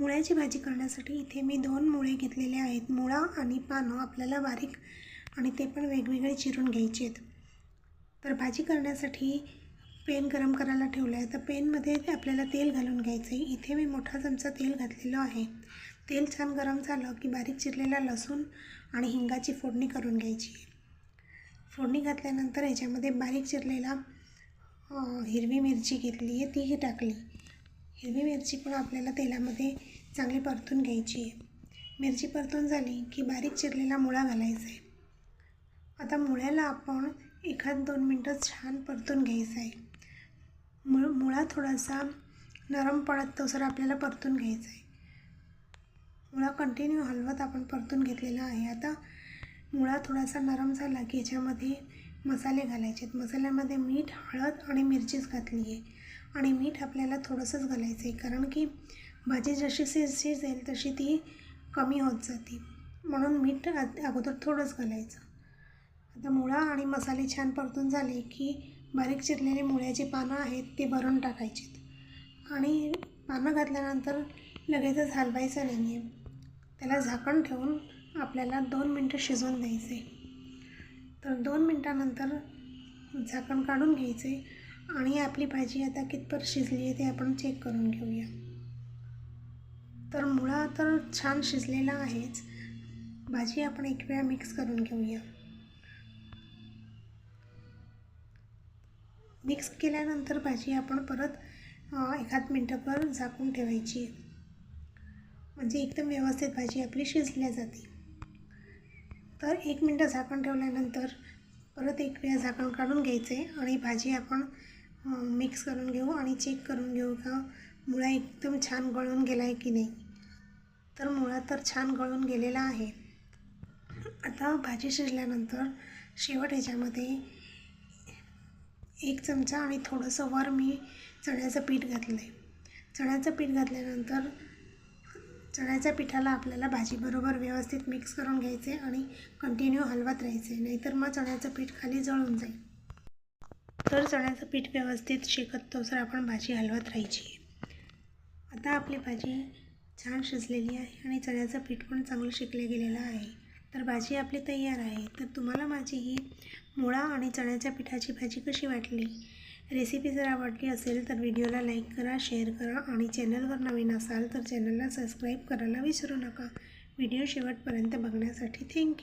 मुळ्याची भाजी करण्यासाठी इथे मी दोन मुळे घेतलेले आहेत. मुळा आणि पानं आपल्याला बारीक आणि ते पण वेगवेगळे चिरून घ्यायचे आहेत. तर भाजी करण्यासाठी पेन गरम करायला ठेवलं आहे. तर पेनमध्ये आपल्याला तेल घालून घ्यायचं आहे इथे मी मोठा चमचा तेल घातलेलं आहे. तेल छान गरम झालं की बारीक चिरलेला लसूण आणि हिंगाची फोडणी करून घ्यायची. फोडणी घातल्यानंतर ह्याच्यामध्ये बारीक चिरलेला हिरवी मिरची घेतली आहे तीही टाकली. हिरवी मिरची पण आपल्याला तेलामध्ये चांगली परतून घ्यायची आहे. मिरची परतून झाली की बारीक चिरलेला मुळा घालायचा आहे. आता मुळ्याला आपण एखाद दोन मिनटं छान परतून घ्यायचं आहे. मुळ मुळा थोडासा नरम पडत तोसर आपल्याला परतून घ्यायचा आहे. मुळा कंटिन्यू हलवत आपण परतून घेतलेला आहे. आता मुळा थोडासा नरम झाला की याच्यामध्ये मसाले घालायचे आहेत. मसाल्यामध्ये मीठ हळद आणि मिरचीच घातली आहे. आणि मीठ आपल्याला थोडंसंच घालायचं आहे कारण की भाजी जशी शिज शिजेल तशी ती कमी होत जाते. म्हणून मीठ अगोदर थोडंच घालायचं. आता मुळा आणि मसाले छान परतून झाले की बारीक चिरलेली मुळ्याची पानं आहेत ते भरून टाकायचीत. आणि पानं घातल्यानंतर लगेचच हलवायचं नाही आहे त्याला झाकण ठेवून आपल्याला दोन मिनटं शिजवून द्यायचे तर दोन मिनटानंतर झाकण काढून घ्यायचे आणि आपली भाजी आता कितपत शिजली आहे ते आपण चेक करून घेऊया. तर मुळा तर छान शिजलेला आहेच. भाजी आपण एक वेळा मिक्स करून घेऊया. मिक्स केल्यानंतर भाजी आपण परत एखाद मिनटंभर झाकून ठेवायची म्हणजे एकदम व्यवस्थित भाजी आपली शिजल्या जाते. तर एक मिनटं झाकण ठेवल्यानंतर परत एक वेळा झाकण काढून घ्यायचे आणि भाजी आपण मिक्स करून घेऊ आणि चेक करून घेऊ का मुळा एकदम छान गळून गेला आहे की नाही. तर मुळा तर छान गळून गेलेला आहे. आता भाजी शिजल्यानंतर शेवट ह्याच्यामध्ये एक चमचा आणि थोडंसं वर मी चण्याचं पीठ घातलं आहे चण्याचं पीठ घातल्यानंतर चण्याच्या पिठाला आपल्याला भाजीबरोबर व्यवस्थित मिक्स करून घ्यायचे आणि कंटिन्यू हलवत राहायचे. नाहीतर मग चण्याचं पीठ खाली जळून जाईल. तर चण्याचं पीठ व्यवस्थित शेकत तोसर आपण भाजी हलवत राहायची. आता आपली भाजी छान शिजलेली आहे आणि चण्याचं पीठ पण चांगलं शिकलं गेलेलं आहे. तर भाजी आपली तयार आहे. तर तुम्हाला माझी ही मुळा आणि चण्याच्या पिठाची भाजी कशी वाटली? रेसिपी जर आवडली असेल तर व्हिडिओला लाईक करा शेअर करा आणि चॅनलवर नवीन असाल तर चॅनलला सबस्क्राईब करायला विसरू नका. व्हिडिओ शेवटपर्यंत बघण्यासाठी थँक्यू.